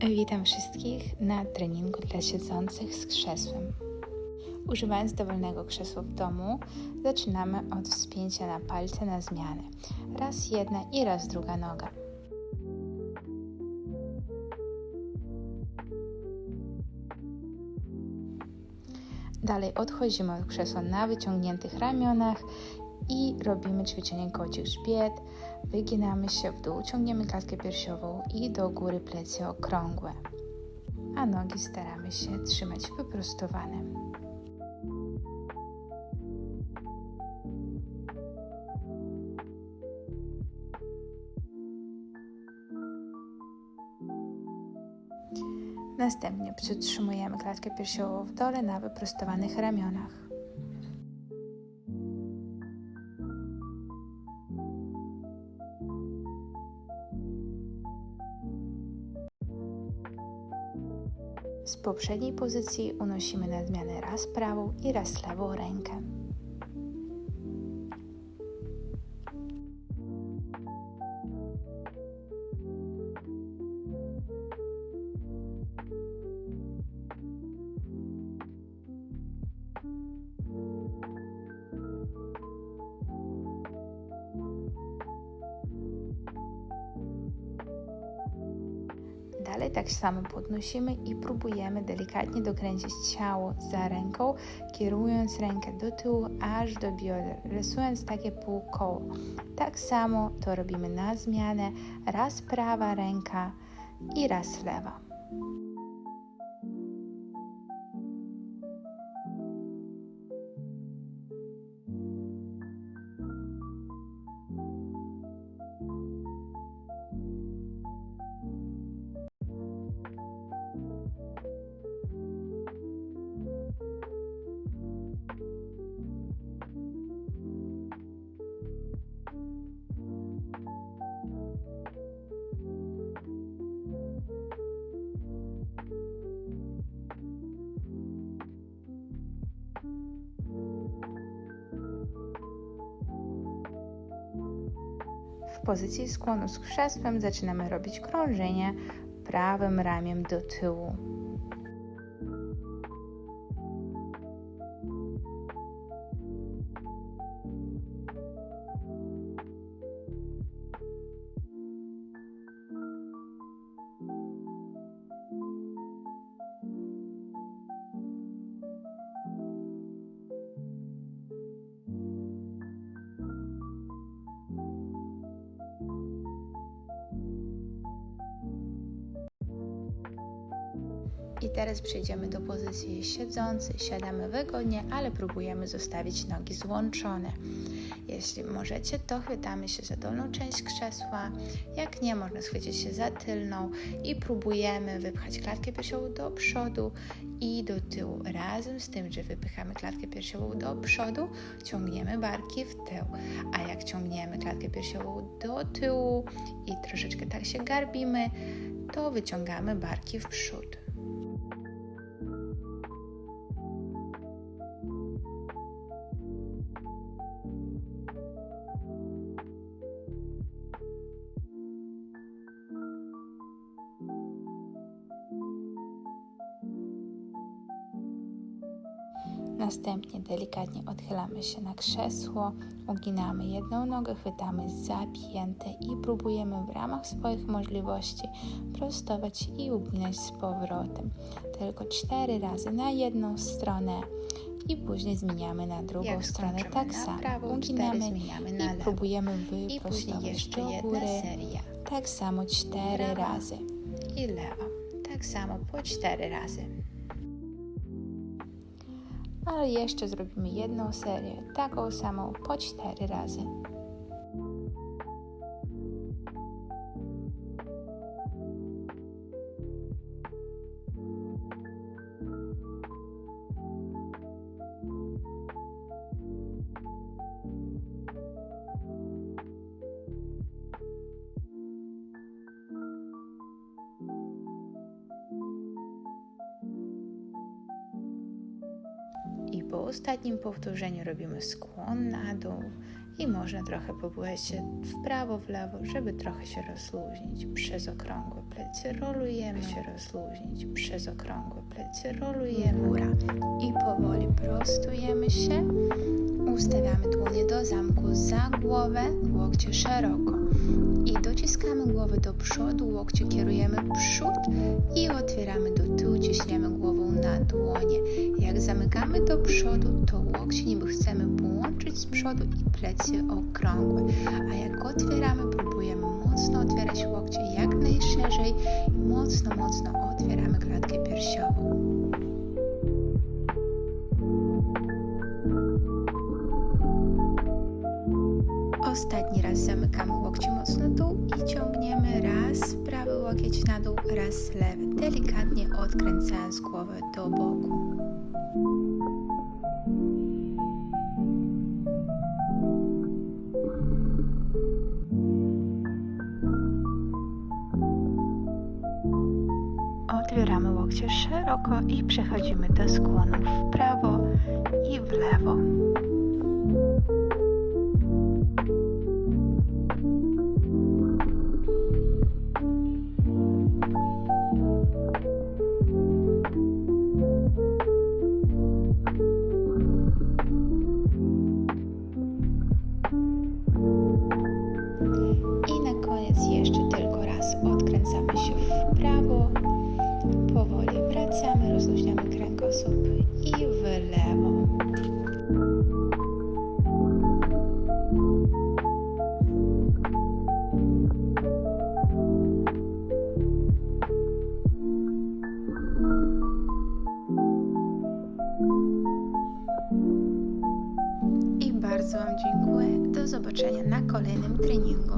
Witam wszystkich na treningu dla siedzących z krzesłem. Używając dowolnego krzesła w domu, zaczynamy od wspięcia na palce na zmianę. Raz jedna i raz druga noga. Dalej odchodzimy od krzesła na wyciągniętych ramionach i robimy ćwiczenie koci grzbiet. Wyginamy się w dół, ciągniemy klatkę piersiową i do góry plecy okrągłe. A nogi staramy się trzymać wyprostowane. Następnie przytrzymujemy klatkę piersiową w dole na wyprostowanych ramionach. Z poprzedniej pozycji unosimy na zmianę raz prawą i raz lewą rękę. Dalej tak samo podnosimy i próbujemy delikatnie dokręcić ciało za ręką, kierując rękę do tyłu aż do bioder, rysując takie półkoło. Tak samo to robimy na zmianę, raz prawa ręka i raz lewa. Pozycji skłonu z krzesłem zaczynamy robić krążenie prawym ramiem do tyłu. I teraz przejdziemy do pozycji siedzącej. Siadamy wygodnie, ale próbujemy zostawić nogi złączone. Jeśli możecie, to chwytamy się za dolną część krzesła. Jak nie, można schwycić się za tylną i próbujemy wypchać klatkę piersiową do przodu i do tyłu. Razem z tym, że wypychamy klatkę piersiową do przodu, ciągniemy barki w tył. A jak ciągniemy klatkę piersiową do tyłu i troszeczkę tak się garbimy, to wyciągamy barki w przód. Następnie delikatnie odchylamy się na krzesło, uginamy jedną nogę, chwytamy za piętę i próbujemy w ramach swoich możliwości prostować i uginać z powrotem. Tylko cztery razy na jedną stronę i później zmieniamy na drugą Jak stronę tak samo. prawą, Uginamy i lewo. próbujemy wyprostować jeszcze do góry. seria. Tak samo cztery Prawa. razy. I lewa. Tak samo po cztery razy. Ale jeszcze zrobimy jedną serię, taką samą po cztery razy. Po ostatnim powtórzeniu robimy skłon na dół i można trochę pobłać się w prawo, w lewo, żeby trochę się rozluźnić przez okrągłe plecy. Rolujemy, się rozluźnić przez okrągłe plecy, rolujemy. Góra i powoli prostujemy się. Ustawiamy dłonie do zamku za głowę, łokcie szeroko i dociskamy głowę do przodu, łokcie kierujemy przód i otwieramy do tyłu, ciśniemy głową na dłonie. Jak zamykamy do przodu, to łokcie niby chcemy połączyć z przodu i plecy okrągłe, a jak otwieramy, próbujemy mocno otwierać łokcie jak najszerzej i mocno, mocno otwieramy klatkę piersiową. Łokieć na dół, raz lewy, delikatnie odkręcając głowę do boku. Otwieramy łokcie szeroko i przechodzimy do skłonów w prawo i w lewo. I na koniec jeszcze tylko raz odkręcamy się w prawo, powoli wracamy, rozluźniamy kręgosłup i w lewo. I bardzo Wam dziękuję. Do zobaczenia na kolejnym treningu.